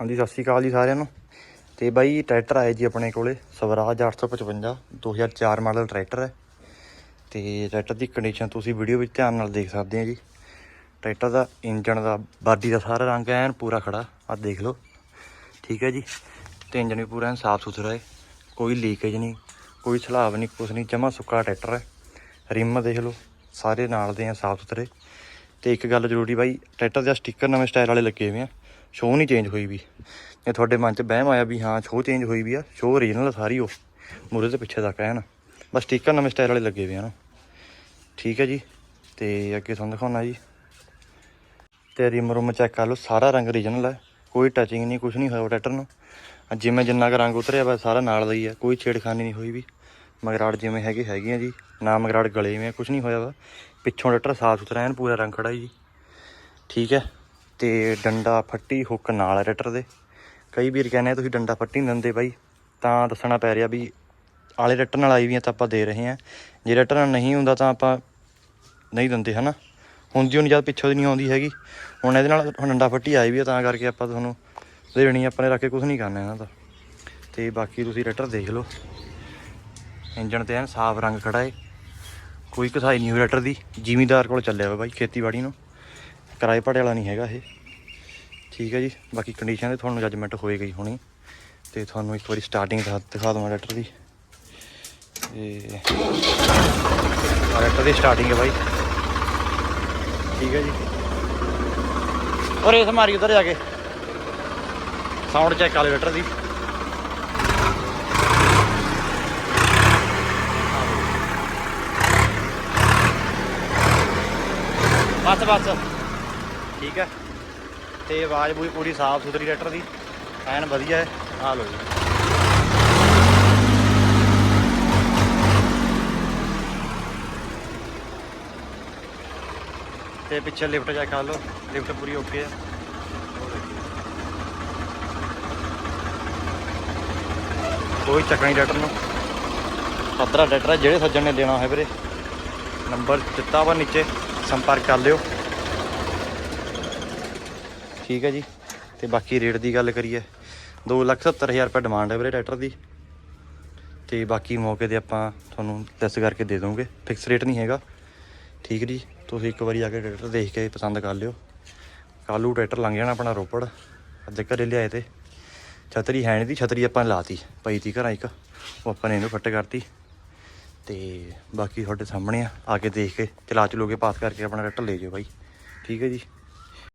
ਹਾਂਜੀ, ਸਤਿ ਸ਼੍ਰੀ ਅਕਾਲ ਜੀ ਸਾਰਿਆਂ ਨੂੰ। ਤੇ ਬਾਈ, ਟਰੈਕਟਰ ਆਇਆ ਜੀ ਆਪਣੇ ਕੋਲੇ, ਸਵਰਾਜ 855 2004 ਮਾਡਲ ਟਰੈਕਟਰ ਹੈ। ਤੇ ਟਰੈਕਟਰ ਦੀ ਕੰਡੀਸ਼ਨ ਤੁਸੀਂ ਵੀਡੀਓ ਵਿੱਚ ਧਿਆਨ ਨਾਲ ਦੇਖ ਸਕਦੇ ਆ ਜੀ। ਟਰੈਕਟਰ ਦਾ ਇੰਜਨ ਦਾ, ਬਾਡੀ ਦਾ ਸਾਰਾ ਰੰਗ ਐਨ ਪੂਰਾ ਖੜਾ ਆ ਦੇਖ ਲਓ। ਠੀਕ ਹੈ ਜੀ, ਤੇ ਇੰਜਨ ਵੀ ਪੂਰਾ ਐਨ ਸਾਫ਼ ਸੁਥਰਾ ਹੈ। ਕੋਈ ਲੀਕੇਜ ਨਹੀਂ, ਕੋਈ ਛਲਾਵ ਨਹੀਂ, ਕੁਛ ਨਹੀਂ, ਜਮਾ ਸੁੱਕਾ ਟਰੈਕਟਰ ਹੈ। ਰਿਮ ਦੇਖ ਲਓ, ਸਾਰੇ ਨਾਲ ਦੇ ਆ ਸਾਫ਼ ਸੁਥਰੇ। ਤੇ ਇੱਕ ਗੱਲ ਜ਼ਰੂਰੀ ਬਾਈ, ਟਰੈਕਟਰ ਦੇ ਸਟicker ਨਵੇਂ ਸਟਾਈਲ ਵਾਲੇ ਲੱਗੇ ਹੋਏ ਆ। ਸ਼ੋਅ ਨਹੀਂ ਚੇਂਜ ਹੋਈ ਵੀ। ਜੇ ਤੁਹਾਡੇ ਮਨ 'ਚ ਬਹਿਮ ਆਇਆ ਵੀ ਹਾਂ ਸ਼ੋਅ ਚੇਂਜ ਹੋਈ ਵੀ ਆ ਸ਼ੋਅ ਓਰੀਜਨਲ ਸਾਰੀ ਉਹ। ਮੂਰੇ ਤੇ ਪਿੱਛੇ ਤੱਕ ਹੈ ਨਾ ਬਸ ਸਟicker ਨਵੇਂ ਸਟਾਈਲ ਵਾਲੇ ਲੱਗੇ ਹੋਏ ਆ ਨਾ। ਠੀਕ ਹੈ ਜੀ। ਤੇ ਅੱਗੇ ਤੁਹਾਨੂੰ ਦਿਖਾਉਣਾ ਜੀ। ਤੇ ਰਿਮ ਰੁਮ ਚੈੱਕ ਕਰ ਲਓ, ਸਾਰਾ ਰੰਗ ਓਰੀਜਨਲ ਹੈ ਕੋਈ ਟੱਚਿੰਗ ਨਹੀਂ ਕੁਝ ਨਹੀਂ ਹੋਇਆ ਟਰੈਕਟਰ ਨੂੰ। ਜਿਵੇਂ ਜਿੰਨਾ ਕੁ ਰੰਗ ਉਤਰਿਆ ਵਾ, ਸਾਰਾ ਨਾਲ ਦਾ ਹੀ ਹੈ ਕੋਈ ਛੇੜਖਾਨੀ ਨਹੀਂ ਹੋਈ ਵੀ। ਮਗਰਾੜ ਜਿਵੇਂ ਹੈਗੇ ਹੈਗੇ ਆ ਜੀ। ਨਾ ਮਗਰਾੜ ਗਲੇ ਹੋਏ ਕੁਝ ਨਹੀਂ ਹੋਇਆ ਵਾ। ਪਿੱਛੋਂ ਟਰੈਕਟਰ ਸਾਫ਼ ਸੁਥਰਾ ਐਨ ਪੂਰਾ ਰੰਗ ਖੜਾ ਜੀ। ਠੀਕ ਹੈ। ਤੇ ਡੰਡਾ ਫੱਟੀ ਹੁੱਕ ਨਾਲ ਹੈ ਟਰੈਕਟਰ ਦੇ। ਕਈ ਵੀਰ ਕਹਿੰਦੇ ਤੁਸੀਂ ਡੰਡਾ ਫੱਟੀ ਨਹੀਂ ਦਿੰਦੇ ਬਾਈ। ਤਾਂ ਦੱਸਣਾ ਪੈ ਰਿਹਾ ਵੀ ਆਲੇ ਟਰੈਕਟਰ ਨਾਲ ਆਈ ਵੀ ਆ ਤਾਂ ਆਪਾਂ ਦੇ ਰਹੇ ਹਾਂ ਜੇ ਰੈਟਰ ਨਾਲ ਨਹੀਂ ਹੁੰਦਾ ਤਾਂ ਆਪਾਂ ਨਹੀਂ ਦਿੰਦੇ, ਹਨਾ? ਹੁੰਦੀ ਹੁਣ ਜਦ ਪਿੱਛੋਂ ਦੀ ਨਹੀਂ ਆਉਂਦੀ ਹੈਗੀ, ਹੁਣ ਇਹਦੇ ਨਾਲ ਡੰਡਾ ਫੱਟੀ ਆਈ ਵੀ ਆ, ਤਾਂ ਕਰਕੇ ਆਪਾਂ ਤੁਹਾਨੂੰ ਦੇਣੀ ਆਪਾਂ ਨੇ ਰੱਖ ਕੇ ਕੁਝ ਨਹੀਂ ਕਰਨਾ ਇਹਨਾਂ ਦਾ। ਤੇ ਬਾਕੀ ਤੁਸੀਂ ਟਰੈਕਟਰ ਦੇਖ ਲਓ। ਇੰਜਣ ਤੇ ਐਨ ਸਾਫ਼ ਰੰਗ ਖੜਾ ਏ। ਕੋਈ ਕਸਾਈ ਨਹੀਂ ਹੋਈ ਰੈਟਰ ਦੀ। ਜ਼ਿਮੀਦਾਰ ਕੋਲ ਚੱਲਿਆ ਵਾ ਬਾਈ ਖੇਤੀਬਾੜੀ ਨੂੰ। ਕਿਰਾਏ ਭਾੜੇ ਵਾਲਾ ਨਹੀਂ ਹੈਗਾ ਇਹ। ਠੀਕ ਹੈ ਜੀ। ਬਾਕੀ ਕੰਡੀਸ਼ਨ ਤੇ ਤੁਹਾਨੂੰ ਜੱਜਮੈਂਟ ਹੋਏਗੀ ਹੀ ਹੁਣੀ। ਤੇ ਤੁਹਾਨੂੰ ਇੱਕ ਵਾਰੀ ਸਟਾਰਟਿੰਗ ਦਿਖਾ ਦਿਖਾ ਦਵਾਂ ਟਰੈਕਟਰ ਦੀ। ਤੇ ਆਹ ਟਰੈਕਟਰ ਦੀ ਸਟਾਰਟਿੰਗ ਹੈ ਬਾਈ। ਠੀਕ ਹੈ ਜੀ। ਔਰ ਇਸ ਮਾਰੀ ਉਧਰ ਜਾ ਕੇ। ਸਾਊਂਡ ਚੈੱਕ ਕਰ ਲਿਓ ਟਰੈਕਟਰ ਦੀ। ਬਸ ਬਸ। ਠੀਕ ਹੈ। ਤੇ ਆਵਾਜ਼ ਵੀ ਪੂਰੀ ਸਾਫ਼ ਸੁਥਰੀ ਟਰੈਕਟਰ ਦੀ। ਐਨ ਵਧੀਆ ਹੈ। ਆ ਲਓ ਜੀ ਤੇ ਪਿੱਛੇ ਲਿਫਟ ਚੈੱਕ ਕਰ ਲਓ। ਲਿਫਟ ਪੂਰੀ ਓਕੇ ਹੈ। ਕੋਈ ਚੱਕਰ ਨਹੀਂ ਟਰੈਕਟਰ ਨੂੰ। ਪੱਧਰਾ ਟਰੈਕਟਰ ਹੈ। ਜਿਹੜੇ ਸੱਜਣ ਨੇ ਲੈਣਾ ਹੈ ਵੀਰੇ। ਨੰਬਰ ਦਿੱਤਾ ਵਾ ਨੀਚੇ। ਸੰਪਰਕ ਕਰ ਲਿਓ। ਠੀਕ ਹੈ ਜੀ। ਤੇ ਬਾਕੀ ਰੇਟ ਦੀ ਗੱਲ ਕਰੀਏ 270000 ਰੁਪਏ ਡਿਮਾਂਡ ਹੈ ਵੀਰੇ ਟਰੈਕਟਰ ਦੀ। ਤੇ ਬਾਕੀ ਮੌਕੇ ਤੇ ਆਪਾਂ ਤੁਹਾਨੂੰ ਲੈਸ ਕਰਕੇ ਦੇ ਦੋਗੇ ਫਿਕਸ ਰੇਟ ਨਹੀਂ ਹੈਗਾ। ਠੀਕ ਜੀ, ਤੁਸੀਂ ਇੱਕ ਵਾਰੀ ਆ ਕੇ ਟਰੈਕਟਰ ਦੇਖ ਕੇ ਪਸੰਦ ਕਰ ਲਿਓ। ਕਾਲੂ ਟਰੈਕਟਰ ਲੰਘ ਜਾਣਾ ਆਪਣਾ ਰੋਪੜ। ਅੱਧੇ ਘਰੇ ਲਿਆਏ ਤੇ। ਛਤਰੀ ਹੈ ਨਹੀਂ ਦੀ, ਛਤਰੀ ਆਪਾਂ ਨੇ ਲਾਤੀ, ਪਈ ਤੀ ਘਰਾਂ ਇੱਕ। ਉਹ ਆਪਾਂ ਨੇ ਇਹਨੂੰ ਫੱਟ ਕਰਤੀ। ਤੇ ਬਾਕੀ ਤੁਹਾਡੇ ਸਾਹਮਣੇ ਆ ਆ ਕੇ ਦੇਖ ਕੇ ਚਲਾ ਚਲੋਗੇ ਪਾਸ ਕਰਕੇ ਆਪਣਾ ਟਰੈਕਟਰ ਲੈ ਜਾਓ ਬਾਈ। ਠੀਕ ਹੈ ਜੀ।